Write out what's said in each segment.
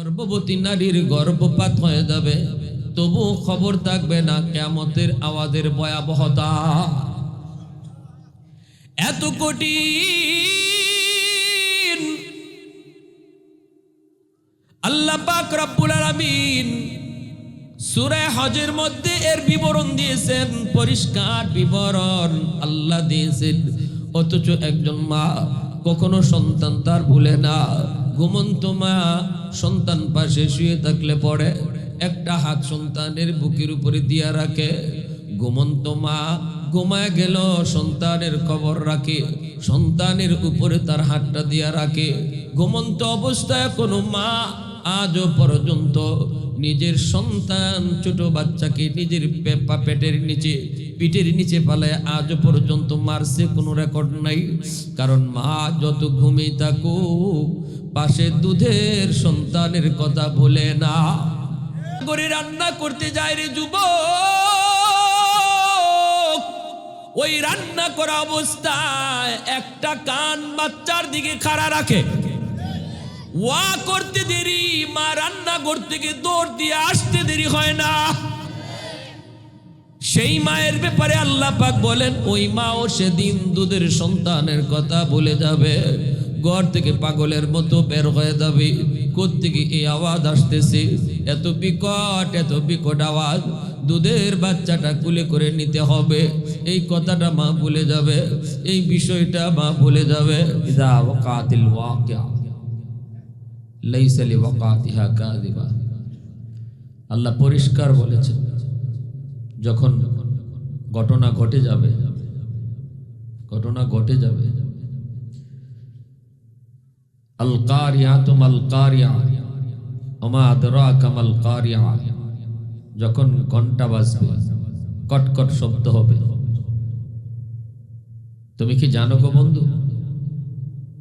গর্ভবতী নারীর গর্ভপাত হয়ে যাবে। তবু খবর থাকবে না কেমতের আওয়াজের ভয়াবহতা। এত কঠিন। আল্লাহ পাক রব্বুল আলামিন সূরা হজের মধ্যে এর বিবরণ দিয়েছেন, পরিষ্কার বিবরণ আল্লাহ দিয়েছেন। অথচ একজন মা কখনো সন্তান তার ভুলে না। ঘুমন্ত মা সন্তান পাশে শুয়ে থাকলে পরে একটা হাত সন্তানের বুকের উপরে দিয়া রাখে। ঘুমন্ত মা ঘুমায় গেল, সন্তানের খবর রাখে, সন্তানের উপরে তার হাতটা দিয়া রাখে। ঘুমন্ত অবস্থায় কোনো মা আজও পর্যন্ত নিজের সন্তান, ছোট বাচ্চাকে নিজের পেটের নিচে, পিঠের নিচে পালায় আজও পর্যন্ত মারছে কোনো রেকর্ড নাই। কারণ মা যত ঘুমিয়ে থাকুক পাশে দুধের সন্তানের কথা বলে না। করে রান্না করতে যায় রে যুব ওই রান্না করা অবস্থায় একটা কান বাচ্চার দিকে খাড়া রাখে। ওয়া করতে দেরি, মা রান্না করতে গিয়ে দৌড় দিয়ে আসতে দেরি হয় না। সেই মায়ের ব্যাপারে আল্লাহ পাক বলেন, ওই মাও সেদিন দুধের সন্তানের কথা ভুলে যাবে। ঘর থেকে পাগলের মতো বের হয়ে যাবে। থেকে এই আওয়াজ আসতেছে? এত বিকট এত বিকট আওয়াজ। দুধের বাচ্চাটা কুলে করে নিতে হবে। এই কথাটা মা ভুলে যাবে। এই বিষয়টা মা ভুলে যাবে। আল্লাহ পরিষ্কার বলেছেন, যখন ঘটনা ঘটে যাবে, ঘটনা ঘটে যাবে যখন ঘণ্টা বাজবে, কটকট শব্দ হবে। তুমি কি জানো গো বন্ধু,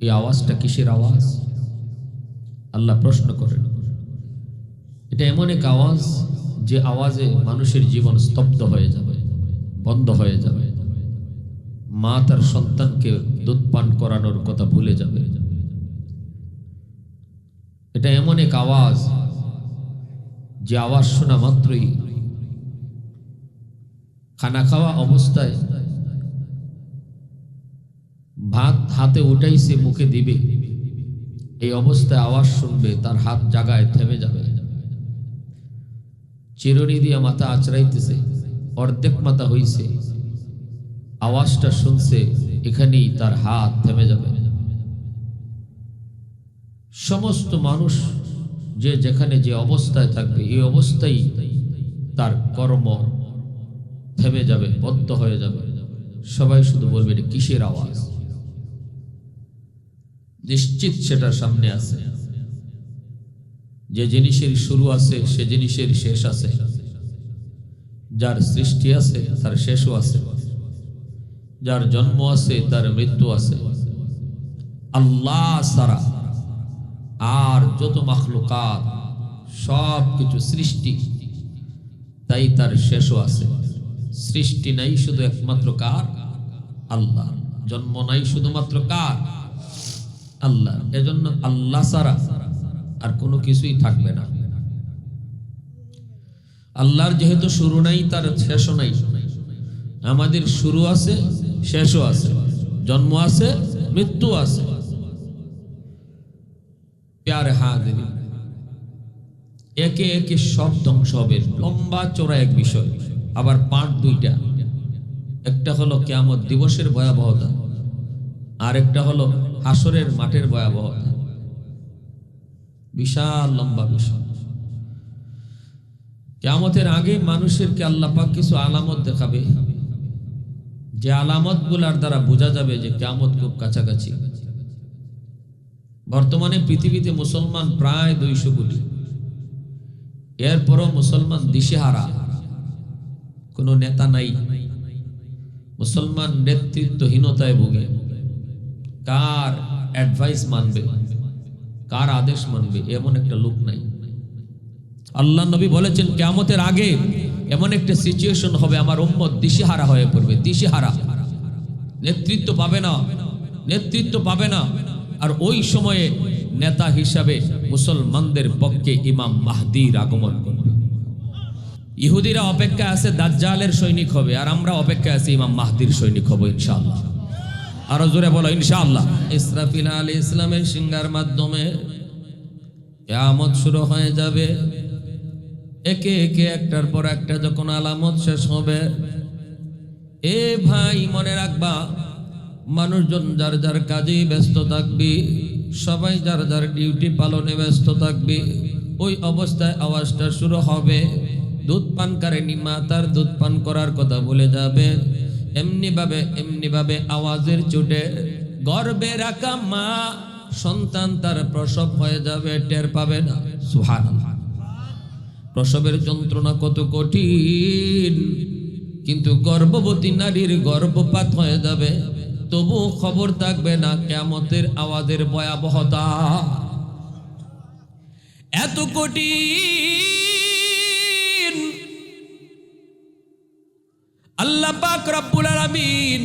এই আওয়াজটা কিসের আওয়াজ? আল্লাহ প্রশ্ন করেন, এটা এমন এক আওয়াজ যে আওয়াজে মানুষের জীবন স্তব্ধ হয়ে যাবে, বন্ধ হয়ে যাবে। মা তার সন্তানকে দুধ পান করানোর কথা ভুলে যাবে। এটা এমন এক আওয়াজ যে আওয়াজ শোনা মাত্রই খানা খাওয়া অবস্থায় ভাত হাতে উঠাইছে মুখে দিবে। এই অবস্থায় আওয়াজ শুনবে, তার হাত জাগায় থেমে যাবে। চিরুনি দিয়ে মাথা আচড়াইতেছে, অর্ধেক মাথা হইছে। আওয়াজটা শুনছে, এখানেই তার হাত থেমে যাবে। সমস্ত মানুষ যে যেখানে যে অবস্থায় থাকবে, এই অবস্থায় তার কর্ম থেমে যাবে, বদ্ধ হয়ে যাবে। সবাই শুধু বলবে, এটা কিসের আওয়াজ? নিশ্চিত সেটা সামনে আছে। যে জিনিসের শুরু আছে, সে জিনিসের শেষ আছে। যার সৃষ্টি আছে, তার শেষও আছে। যার জন্ম আছে, তার মৃত্যু আছে। আল্লাহ সারা যত মাখলুকাত, সব কিছু সৃষ্টি, তাই তার শেষও আছে। সৃষ্টি নাই শুধু একমাত্র কার? আল্লাহ। জন্ম নাই শুধুমাত্র কার? আল্লাহ। এজন্য আল্লাহ সারা আর কোনো কিছুই থাকবে না। আল্লাহর যেহেতু শুরু নাই, তার শেষও নাই। আমাদের শুরু আছে, শেষও আছে। জন্ম আছে, মৃত্যু আছে। প্যারে হাজিরি একে একে সব ধ্বংস হবে। লম্বা চোরা এক বিষয়। আবার পাঁচ দুইটা। একটা হলো কেয়ামত দিবসের ভয়াবহতা। আর একটা হলো হাসরের মাঠের ভয়াবহতা। বিশাল লম্বা বিষয়। কেয়ামতের আগে মানুষেরকে আল্লাহ পাক কিছু আলামত দেখাবে। যে আলামতগুলার দ্বারা বোঝা যাবে যে কেয়ামত খুব কাছাকাছি। বর্তমানে পৃথিবীতে মুসলমান প্রায় দুইশো কোটি। এরপরও মুসলমান দিশেহারা। কোনো নেতা নাই। মুসলমান নেতৃত্বহীনতায় ভোগে। কার অ্যাডভাইস মানবে? কার আদেশ মানবে? এমন একটা লোক নাই। আল্লাহ নবী বলেছেন, কেয়ামতের আগে এমন একটা সিচুয়েশন হবে, আমার উম্মত দিশেহারা হয়ে পড়বে। দিশেহারা। নেতৃত্ব পাবে না। নেতৃত্ব পাবে না। আর ওই সময়ে নেতা হিসাবে মুসলমানদের পক্ষে ইমাম মাহদির আগমন করবে ইহুদিরা অপেক্ষা আছে, দাজ্জালের সৈনিক হবে, আর আমরা অপেক্ষা আছি ইমাম মাহদির সৈনিক হব, ইনশাআল্লাহ। আরও জোরে বলো, ইনশাআল্লাহ। ইসরাফিল আলী ইসলামের সিঙ্গার মাধ্যমে কেয়ামত শুরু হয়ে যাবে। একে একে একটার পর একটা যখন আলামত শেষ হবে, এ ভাই মনে রাখবা মানুষজন যার যার কাজেই ব্যস্ত থাকবি, সবাই যার যার ডিউটি পালনে ব্যস্ত থাকবি, ওই অবস্থায় আওয়াজটা শুরু হবে। দুধ পানকারিনী মা তার দুধ পান করার কথা বলে যাবে। এমনি ভাবে এমনি ভাবে আওয়াজের চোটে গর্বে রাখা মা, সন্তান তার প্রসব হয়ে যাবে, টের পাবে না। সুহান প্রসবের যন্ত্রণা কত কঠিন, কিন্তু গর্ভবতী নারীর গর্ভপাত হয়ে যাবে। তবু খবর থাকবে না কেমতের আওয়াজের ভয়াবহতা। এত কঠিন। আল্লাহ পাক রব্বুল আলামিন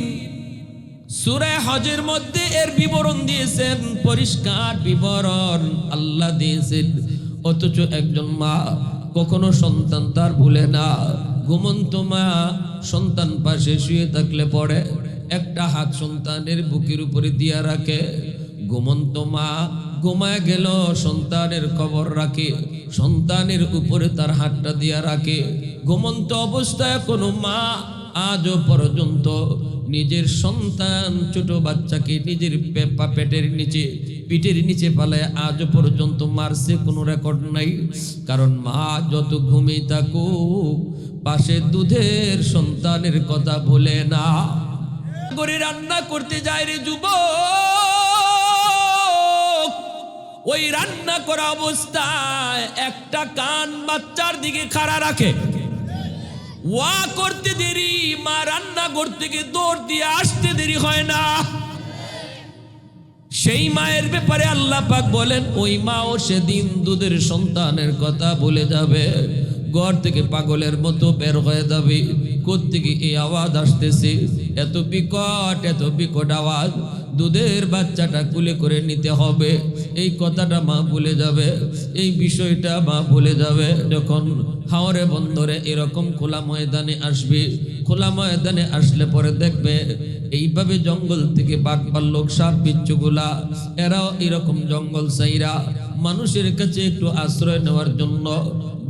সূরা হজের মধ্যে এর বিবরণ দিয়েছেন, পরিষ্কার বিবরণ আল্লাহ দিয়েছেন। অথচ একজন মা কখনো সন্তান তার ভুলে না। ঘুমন্ত মা সন্তান পাশে শুয়ে থাকলে পরে একটা হাত সন্তানের বুকের উপরে দিয়া রাখে। ঘুমন্ত মা ঘুমায় গেল, সন্তানের খবর রাখে, সন্তানের উপরে তার হাতটা দিয়া রাখে। ঘুমন্ত অবস্থায় কোনো মা আজও পর্যন্ত নিজের সন্তান, ছোট বাচ্চাকে নিজের পেটের নিচে, পিঠের নিচে পালায় আজও পর্যন্ত মারছে, কোনো রেকর্ড নাই। কারণ মা যত ঘুমিয়ে থাকুক, পাশে দুধের সন্তানের কথা ভুলে না। করে রান্না করতে যায় রে যুবক। ওই রান্না করা অবস্থায় একটা কান বাচ্চার দিকে খাড়া রাখে। ওয়া করতে দেরি, মা রান্না করতে গিয়ে দৌড় দিয়ে আসতে দেরি হয় না। সেই মায়ের ব্যাপারে আল্লাহ পাক বলেন, ওই মাও সেদিন দুধের সন্তানের কথা বলে যাবে, ঘর থেকে পাগলের মতো বের হয়ে যাবে। কোত্থেকে এই আওয়াজ আসতেছে? এত বিকট এত বিকট আওয়াজ। দুধের বাচ্চাটা কুলে করে নিতে হবে। এই কথাটা মা ভুলে যাবে। এই বিষয়টা মা ভুলে যাবে। যখন হাওরে বন্দরে এরকম খোলা ময়দানে আসবে, খোলা ময়দানে আসলে পরে দেখবে এইভাবে জঙ্গল থেকে বাঘ পাল্লোক সাপ, বিচ্ছুগুলা, এরাও এরকম জঙ্গল সাইরা মানুষের কাছে একটু আশ্রয় নেওয়ার জন্য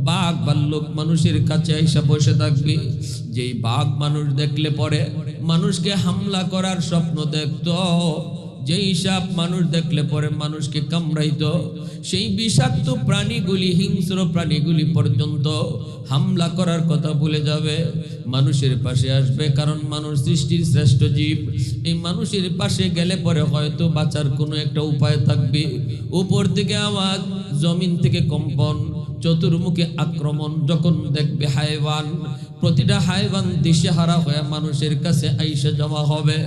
বাঘ ভাল্লুক মানুষের কাছে আইসা বসে থাকবে। যেই বাঘ মানুষ দেখলে পরে মানুষকে হামলা করার স্বপ্ন দেখতো। যেই সাপ মানুষ দেখলে পরে মানুষকে কামড়াইত, সেই বিষাক্ত প্রাণীগুলি, হিংস্র প্রাণীগুলি পর্যন্ত হামলা করার কথা ভুলে যাবে। মানুষের পাশে আসবে কারণ মানুষ সৃষ্টির শ্রেষ্ঠ জীব। এই মানুষের পাশে গেলে পরে হয়তো বাঁচার কোনো একটা উপায় থাকবে। উপর থেকে আওয়াজ, জমিন থেকে কম্পন, চতুর্মুখে আক্রমণ, যখন দেখবে হাইওয়ান প্রতিটা হাইওয়ান দিশেহারা হয়ে মানুষের কাছে আইসে জমা হবে।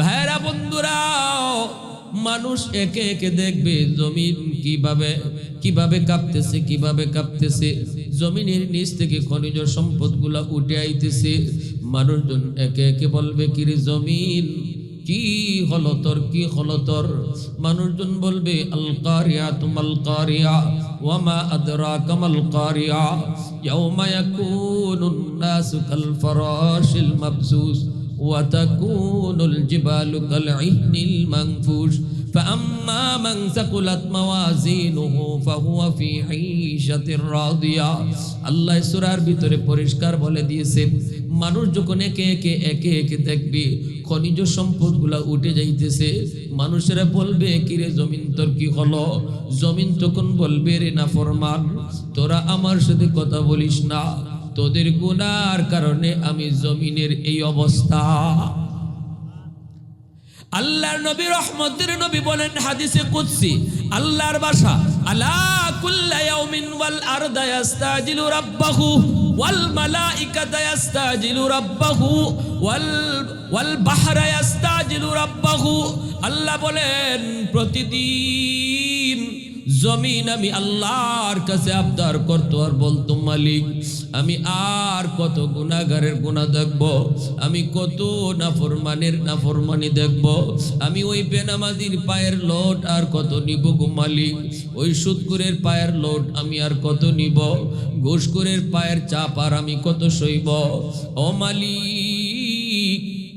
ভাইরা বন্ধুরা, মানুষ একে একে দেখবে জমিন কীভাবে কীভাবে কাঁপতেছে কীভাবে কাঁপতেছে। জমিনের নিচ থেকে খনিজ সম্পদগুলা উঠে আইতেছে। মানুষজন একে একে বলবে, কিরে জমিন, কি হলো তোর, কি হলো তোর? মানুষজন বলবে আল কারিয়া তুমাল কারিয়া, ওয়ামা আদরা কামাল কারিয়া, ইয়াউমা ইয়াকুনুন নাসু কাল ফারাশিল মাবসুস। وتكون الجبال كالعهن المنفوش فأما من ثقلت موازينه فهو في عيشة راضية আল্লাহ সুরার ভিতরে পরিষ্কার বলে দিয়েছেন মানুষ যখন একে একে একে একে দেখবে খনিজ সম্পদগুলা উঠে যাইতেছে মানুষেরা বলবে কিরে জমিন তোর কি হলো জমিন তখন বলবে রে না ফরমান তোরা আমার সাথে কথা বলিস না তোদের গুনার কারণে আমি জমিনের এই অবস্থা। আল্লাহর নবী রহমতের নবী বলেন হাদিসে কুদসি, আল্লাহর ভাষা আলা কুল্লা ইয়াউমিন ওয়াল আরদা ইস্তাজিলু রাব্বাহু ওয়াল মালাইকাতা ইস্তাজিলু রাব্বাহু ওয়াল ওয়াল বাহরা ইস্তাজিলু রাব্বাহু। আল্লাহ বলেন, প্রতিদিন জমিন আমি আল্লাহর কাছে আবদার করতো আর বলতো, মালিক, আমি আর কত গুণাগারের গুণা দেখব? আমি কত নাফরমানের নাফরমানি দেখব? আমি ওই বেনামাজির পায়ের লোট আর কত নিব গো মালিক? ওই সুদকুরের পায়ের লোট আমি আর কত নিব? ঘুষকুরের পায়ের চাপ আর আমি কত সইব? ও মালিক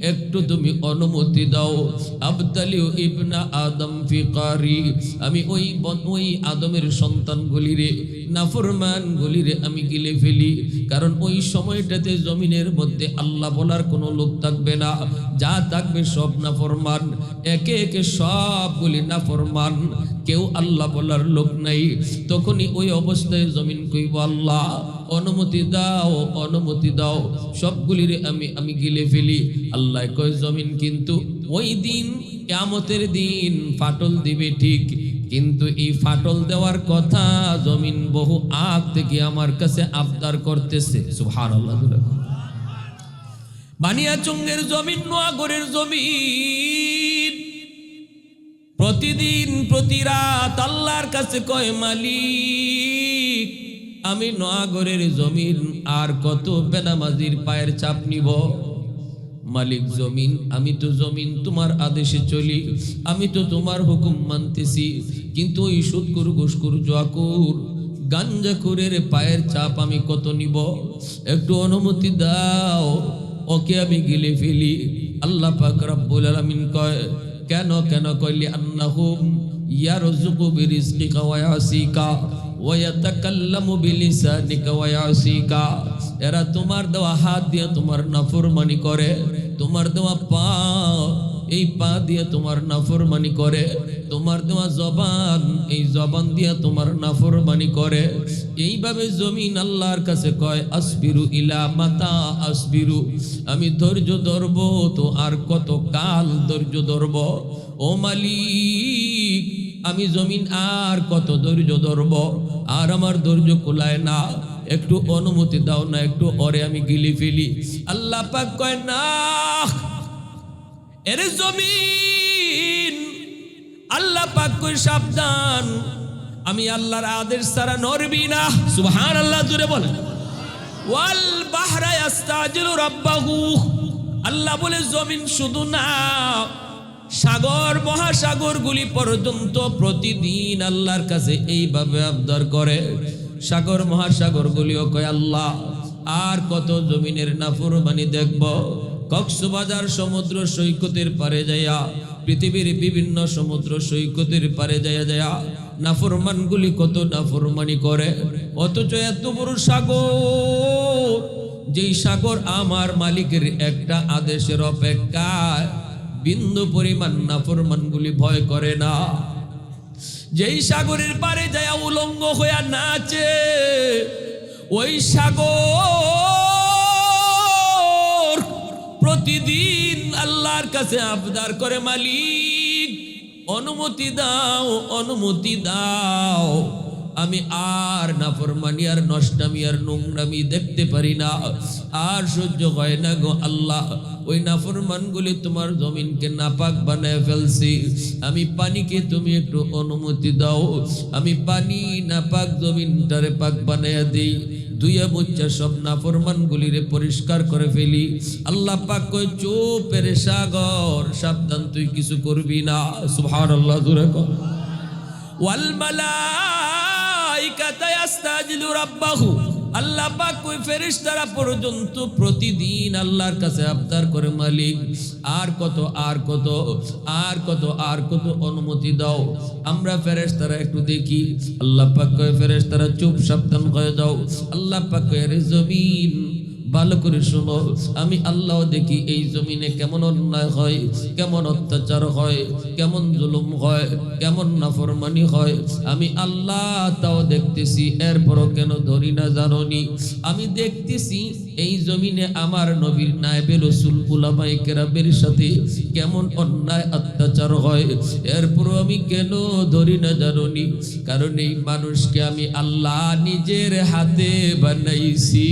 একটু তুমি অনুমতি দাও। আবতালিউ ইবনা আদম ফিকারি। আমি ওই ওই আদমের সন্তানগুলিরে নাফরমান গুলিরে আমি গিলে ফেলি। কারণ ওই সময়টাতে জমিনের মধ্যে আল্লাহ বলার কোনো লোক থাকবে না। যা থাকবে সব নাফরমান। একে একে সবগুলি নাফরমান। কেউ আল্লাহ বলার লোক নাই। তখনই ওই অবস্থায় জমিন কইব আল্লাহ। অনুমতি দাও অনুমতি দাও। সবগুলির আমি আমি গিলে ফেলি। আল্লাহ কয়, জমিন কিন্তু ওই দিন কেমতের দিন ফাটল দিবে ঠিক। কিন্তু এই ফাটল দেওয়ার কথা জমিন বহু আগ থেকে আমার কাছে আবদার করতেছে। সুবহানাল্লাহ বানিয়াচুঙ্গের জমিন নোয়াগরের জমিন। প্রতিদিন, প্রতি রাত আল্লাহর কাছে কয়, মালিক আমি নোয়াগরের জমিন আর কত বেনামাজির পায়ের চাপ নিব? মালিক, জমিন, আমি তো জমিন তোমার আদেশে চলি, আমি তো তোমার হুকুম মানতেছি, কিন্তু ওই সুৎকুর ঘুষকুর জোয়াকুর গাঞ্জাকুরের পায়ের চাপ আমি কত নিব? একটু অনুমতি দাও, ওকে আমি গিলে ফেলি। আল্লাহ পাক রব্বুল আলামিন কয়, কেন কেন কইলি আন্নাহুম ইয়ারযুকু বিরিজকিকা ওয়া ইয়াসিকা? ওয়া ইয়াতাকাল্লামু বিলিসানিকা ওয়া ইয়াসিকা। এরা তোমার দেওয়া হাত দিয়ে তোমার নাফরমানি করে। তোমার দেওয়া পা, এই পা দিয়ে তোমার নাফরমানি করে। তোমার দেওয়া জবান, এই জবান দিয়ে তোমার নাফরমানি করে। এইভাবে জমিন আল্লাহর কাছে কয়, আসবিরু ইলা মাতা, আসবিরু। আমি ধৈর্য ধরব তো আর কত কাল ধৈর্য ধরব? ও মালিক! আমি জমিন আর কত ধৈর্য ধরব? আর আমার ধৈর্য কুলায় না। একটু অনুমতি দাও না, একটু অরে আমি গিলি ফেলি। আল্লাহ পাক কয়, না, এরে জমিন। আল্লাহ পাক কই সাবধান। আমি আল্লাহর আদেশ ছাড়া নড়বি না। সুবহান আল্লাহ জুড়ে বলে ওয়াল বাহরা ইয়াস্তাজিলু রাব্বাহু। আল্লাহ বলে, জমিন শুধু না সাগর মহাসাগরগুলি পর্যন্ত প্রতিদিন আল্লাহর কাছে এইভাবে আবদার করে। সাগর মহাসাগরগুলিও কয় আল্লাহ, আর কত জমিনের নাফরমানি দেখব? কক্সবাজার সমুদ্র সৈকতের পারে যাইয়া, পৃথিবীর বিভিন্ন সমুদ্র সৈকতের পারে যাইয়া যাইয়া নাফরমানগুলি কত নাফরমানি করে। অথচ এত বড় সাগর, যেই সাগর আমার মালিকের একটা আদেশের অপেক্ষায় বিন্দু পরিমাণ নাফরমানগুলি ভয় করে না। যেই সাগরের পারে যায় উলঙ্গ হইয়া নাচে, ওই সাগর প্রতিদিন আল্লাহর কাছে আবদার করে, মালিক, অনুমতি দাও অনুমতি দাও। আমি আর নাফরমানি, আর নষ্টামি, আর নোংরামি দেখতে পারি না। আর সহ্য হয় না গো আল্লাহ। ওই নাফরমানগুলি তোমার জমিনকে নাপাক বানায় ফেলছি। আমি পানিকে তুমি একটু অনুমতি দাও। আমি পানি নাপাক জমিনটারে পাক বানায় দিই। দুইয়া মুচ্চা সব নাফরমানগুলিরে পরিষ্কার করে ফেলি। আল্লাহ পাক কয় চুপের সাগর, সাবধান, তুই কিছু করবি না। সুবহানাল্লাহ, জোরে কর। ওয়াল মালাইকাতা ইয়াস্তাজিলু রাব্বাহু। আল্লাহ পাক ফেরেশতারা পর্যন্ত প্রতিদিন আল্লাহর কাছে আবদার করে, মালিক, আর কত আর কত আর কত আর কত অনুমতি দাও। আমরা ফেরেশতারা একটু দেখি। আল্লাহ পাক কয় ফেরেশতারা চুপ সাবধান হয়ে যাও। আল্লাহ পাক কয় জমিন ভালো করে শোনো। আমি আল্লাহ দেখি এই জমিনে কেমন অন্যায় হয়, কেমন অত্যাচার হয়, কেমন জুলুম হয়, কেমন নাফরমানি হয়। আমি আল্লাহ তাও দেখতেছি, এরপরও কেন ধরি না জাননি? আমি দেখতেছি এই জমিনে আমার নবীর নায়বে রসুল উলামাই কেরামের সাথে কেমন অন্যায় অত্যাচার হয়, এরপরও আমি কেন ধরি না জাননি? কারণ এই মানুষকে আমি আল্লাহ নিজের হাতে বানাইছি।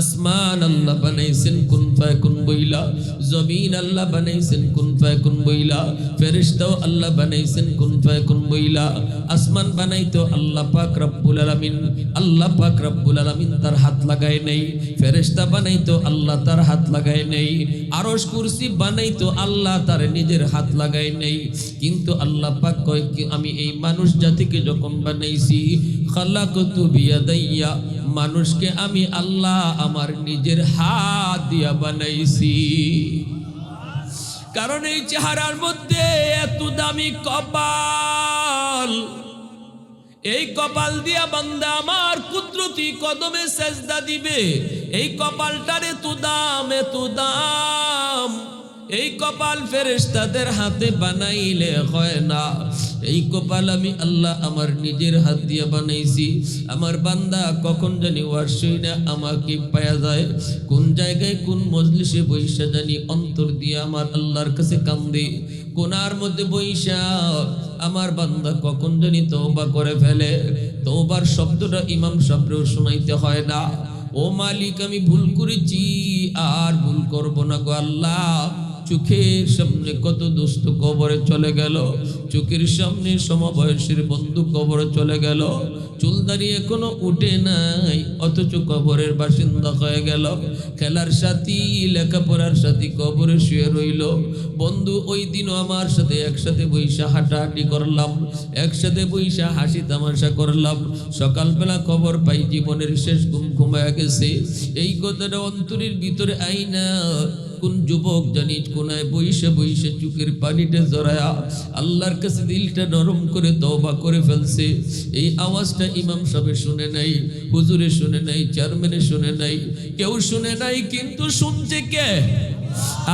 আসমান আল্লাহ বানাইছেন, কুন ফায়াকুন বইলা? জমিন আল্লাহ বানাইছেন, কুন ফায়াকুন বইলা? ফেরেশতাও আল্লাহ বানাইছেন, কুন ফায়াকুন বইলা? আসমান বানাইতো আল্লাহ পাক রব্বুল আলামিন, আল্লাহ পাক রব্বুল আলামিন তার হাত লাগায় নেই। ফেরেশতা বানাইতো আল্লাহ তার হাত লাগায় নেই। আরশ কুরসি বানাইতো আল্লাহ তার নিজের হাত লাগায় নেই। কিন্তু আল্লাহ পাক কয় কি, আমি এই মানুষ জাতিকে যখন বানাইছি, খালাকতু বিয়াদাইয়া, মানুষকে আমি আল্লাহ আমার নিজের হাত দিয়া বানাইছি। কারণ এই চেহারার মধ্যে এত দামি কপাল। এই কপাল দিয়া বান্দা আমার কুদরতি কদমে সেজদা দিবে। এই কপালটার এত দাম এত দাম। এই কপাল ফেরেশতাদের হাতে বানাইলে হয় না। এই কপাল আমি আল্লাহ আমার নিজের হাত দিয়ে বানাইছি। আমার বান্দা কখন জানি ওয়ার্ষই আমাকে পায়া যায়। কোন জায়গায় কোন মজলিসে বৈশা জানি অন্তর দিয়ে আমার আল্লাহর কাছে কান্দে। কোনার মধ্যে বৈশা আমার বান্দা কখন জানি তওবা করে ফেলে। তওবার শব্দটা ইমাম সাহেবরেও শোনাইতে হয় না। ও মালিক, আমি ভুল করেছি, আর ভুল করব না গো আল্লাহ। চোখের সামনে কত দোস্ত কবরে চলে গেল। চোখের সামনে সমবয়সের বন্ধু কবরে চলে গেল। চুল দাঁড়িয়ে কোনো উঠে নাই, অথচ কবরের বাসিন্দা হয়ে গেল। খেলার সাথী, লেখাপড়ার সাথী কবরে শুয়ে রইল। বন্ধু, ওই দিনও আমার সাথে একসাথে বৈশা হাঁটাহাঁটি করলাম। একসাথে বৈশা হাসি তামাশা করলাম। সকালবেলা খবর পাই, জীবনের শেষ ঘুম ঘুমায় গেছে। এই কথাটা অন্তরের ভিতরে আইনা কোন যুবক জানি কোনায় বইসে বইসে চুকের পানিটা জড়ায়া আল্লাহর কাছে দিলটা নরম করে তওবা করে ফেলছে। এই আওয়াজটা ইমাম সাহেব শুনে নাই, হুজুরে শুনে নাই, চেয়ারম্যানে শুনে নাই, কেউ শুনে নাই, কিন্তু শুনছে কে?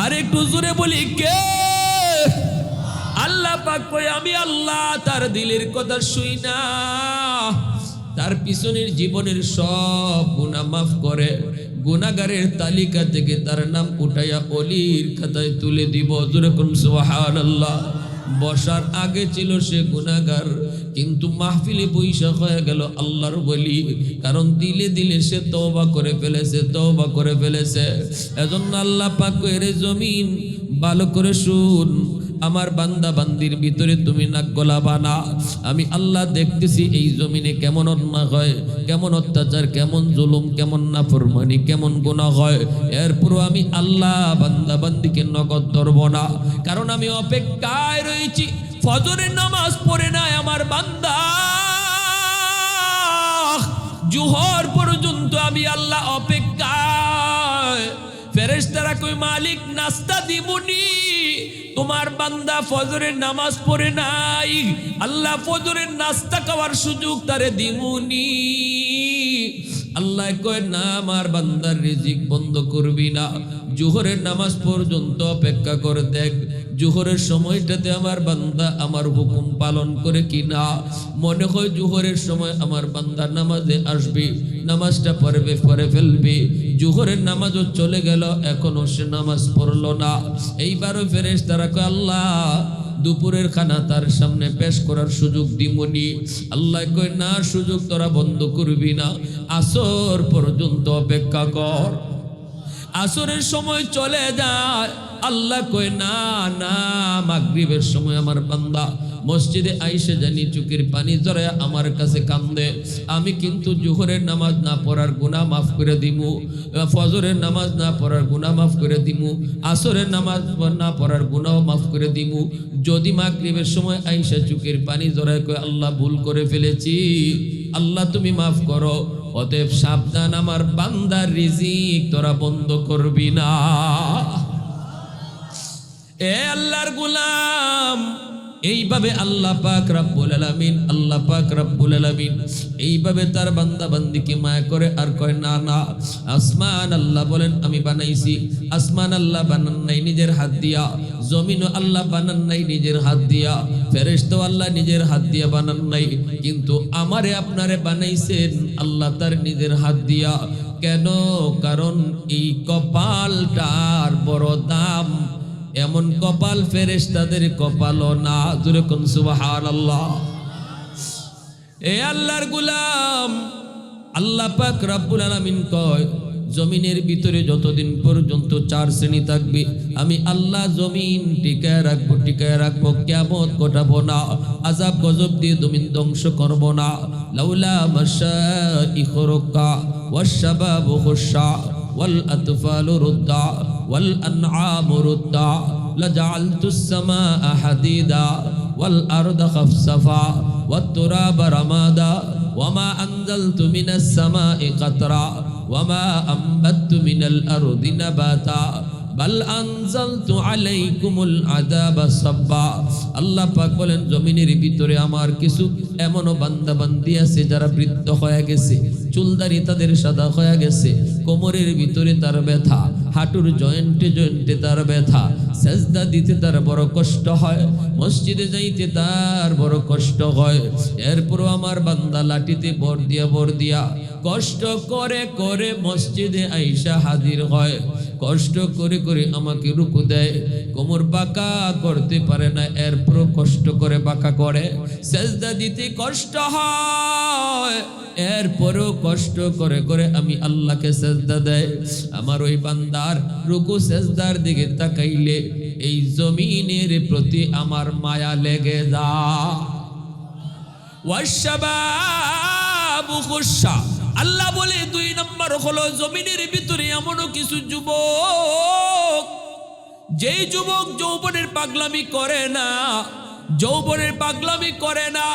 আর একটু জোরে বলি, কে? আল্লাহ পাক কই আমি আল্লাহ, তার দিলের কথা শুই না। তার পিছনের জীবনের সব গুনাহ মাফ করে। গুনাগারের তালিকা থেকে তার নাম উঠাইয়া অলির খাতায় তুলে দিব। যেরকম সুহান আল্লাহ বসার আগে ছিল সে গুনাগার কিন্তু মাহফিলে বৈশাখ হয়ে গেল আল্লাহর বলি কারণ দিলে দিলে সে তওবা করে ফেলেছে, তওবা করে ফেলেছে। এজন্য আল্লাহ পাক জমিন ভালো করে শুন। আমার বান্দা বান্দির ভিতরে তুমি নাক গলাবা না। আমি আল্লাহ দেখতেছি এই জমিনে কেমন অন্যায় হয়, কেমন অত্যাচার, কেমন জুলুম, কেমন না নাফরমানি, কেমন গুণা হয়। এরপরও আমি আল্লাহ বান্দা বান্দিকে নগদ ধরব না। কারণ আমি অপেক্ষায় রয়েছি, ফজরের নামাজ পড়ে নাই আমার বান্দা। জুহর পর্যন্ত আমি আল্লাহ অপেক্ষায় ফেরেশতারা কই মালিক, নাস্তা দিবনি তোমার বান্দা ফজরের নামাজ পড়ে নাই। আল্লাহ ফজরের নাস্তা খাওয়ার সুযোগ তারে দিমুনি। আল্লাহ কয়, না, আমার বান্দার রিজিক বন্ধ করবি না। জোহরের নামাজ পর্যন্ত অপেক্ষা করে দেখ। জোহরের সময়টাতে আমার বান্দা আমার হুকুম পালন করে কি না মনে হয় জোহরের সময় আমার বান্দা নামাজে আসবে, নামাজটা পড়বে পরে ফেলবে। জোহরের নামাজও চলে গেল এখনও সে নামাজ পড়ল না। এইবারও ফেরেস তারা আল্লাহ, দুপুরের খানা তার সামনে পেশ করার সুযোগ দিমনি। আল্লাহ কয়, না, সুযোগ তোরা বন্ধ করবি না। আসর পর্যন্ত অপেক্ষা কর। আসরের সময় চলে যায় আল্লাহ কয়, না না, মাগরিবের সময় আমার বান্দা মসজিদে আইসে জানি চুকির পানি জড়ায় আমার কাছে কান্দে। আমি কিন্তু জোহরের নামাজ না পড়ার গুনাহ মাফ করে দিমু, ফজরের নামাজ না পড়ার গুনাহ মাফ করে দিমু, আসরের নামাজ না পড়ার গুনাহ মাফ করে দিমু। যদি মাগরিবের সময় আইসা চুকির পানি জড়ায় কয়, আল্লাহ ভুল করে ফেলেছি, আল্লাহ তুমি মাফ করো, অতএব সাবধান আমার বান্দার রিজিক তোরা বন্ধ করবি না। আল্লাহর গুলাম, এইভাবে আল্লাহ পাক রাব্বুল আলামিন, আল্লাহ পাক রাব্বুল আলামিন, এইভাবে তার বান্দা বান্দিকে মায়া করে আর কয়, না না, আসমান আল্লাহ বলেন আমি বানাইছি, আসমান আল্লাহ বানান নাই নিজের হাত দিয়া, জমিনও আল্লাহ বানান নাই নিজের হাত দিয়া ফেরেশতো আল্লাহ নিজের হাত দিয়া বানান নাই, কিন্তু আমারে আপনারে বানাইছেন আল্লাহ তার নিজের হাত দিয়া, কেন? কারণ এই দাম যেমন কপাল ফেরেস তাদের কপালও না। জুরে কোন সুবাহান আল্লাহ এ আল্লাহর গুলাম, আল্লাহ পাক রাব্বুল আলামিন কয়, জমিনের ভিতরে যতদিন পর্যন্ত চার শ্রেণি থাকবে, আমি আল্লাহ জমিন টিকায় রাখব টিকায় রাখব কেমন কটাবো না আজাব গজব দিয়ে জমিন ধ্বংস করব না। লাউলা মাসা ইহরকা ওয়াশাবাবু হুসা ওয়াল আতফালু রুদ্দা ওয়াল আনআমু রুদ্দা। لجعلت السماء حديدا والأرض خفصفا والتراب رمادا وما أنزلت من السماء قطرا وما أنبت من الأرض نباتا বাল আনজালতু আলাইকুমুল আযাবা সাব্বা। আল্লাহ পাক বলেন, জমিনের ভিতরে আমার কিছু এমনও বান্দা বান্দি আছে যারা বৃদ্ধ হয়ে গেছে চুলদারি তাদের সাদা হয়ে গেছে, কোমরের ভিতরে তার ব্যথা, হাঁটুর জয়েন্টে জয়েন্টে তার ব্যথা, সেজদা দিতে তার বড় কষ্ট হয়, মসজিদে যাইতে তার বড় কষ্ট হয়, এরপরও আমার বান্দা লাঠিতে বর দিয়া বর দিয়া কষ্ট করে করে মসজিদে আইসা হাজির হয়। কষ্ট করে করে আমাকে রুকু দেয়। কোমর বাঁকা করতে পারে না, এরপরও কষ্ট করে বাঁকা করে। সেজদা দিতে কষ্ট হয়, এরপরও কষ্ট করে করে আমি আল্লাহকে সেজদা দেয় আমার ওই বান্দার রুকু সেজদার দিকে তাকাইলে এই জমিনের প্রতি আমার মায়া লেগে যা ওয়াশাবাবু খুশা আল্লাহ বলে, দুই নম্বর হলো জমিনের ভিতরে এমনও কিছু যুবক, যেই যুবক যৌবনের পাগলামি করে না, যৌবনের পাগলামি করে না।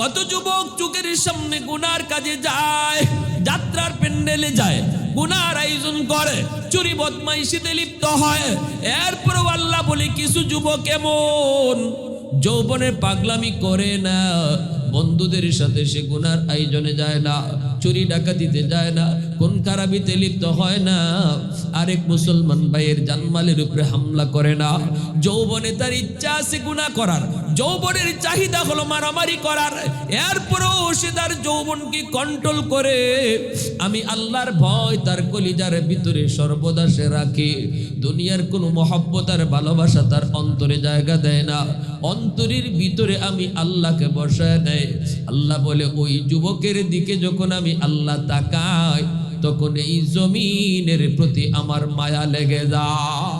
কত যুবক চোখের সামনে গুনার কাজে যায়, যাত্রার প্যান্ডেলে যায়, গুনার আয়োজন করে, চুরি, বদমাইশিতে লিপ্ত হয়। এরপরও আল্লাহ বলে, কিছু যুবক এমন যৌবনের পাগলামি করে না, বন্ধুদের সাথে সে গুনার আয়োজনে যায় না। চুরি ডাকাতিতে যায় না, কোন খারাপিতে লিপ্ত হয় না, আরেক মুসলমান ভাইয়ের জানমালের উপরে হামলা করে না। যৌবনে তার ইচ্ছা আছে গুণা করার। যৌবনের চাহিদা হলো মারামারি করার। এরপরেও সে তার যৌবনকে কন্ট্রোল করে আমি আল্লাহর ভয় তার কলিজার ভিতরে সর্বদা সে রাখে। দুনিয়ার কোনো মহব্বত আর ভালোবাসা তার অন্তরে জায়গা দেয় না। অন্তরের ভিতরে আমি আল্লাহকে বসায় দেয়। আল্লাহ বলে, ওই যুবকের দিকে যখন আমি আল্লাহ তাকাই, তখন এই জমিনের প্রতি আমার মায়া লেগে যায়।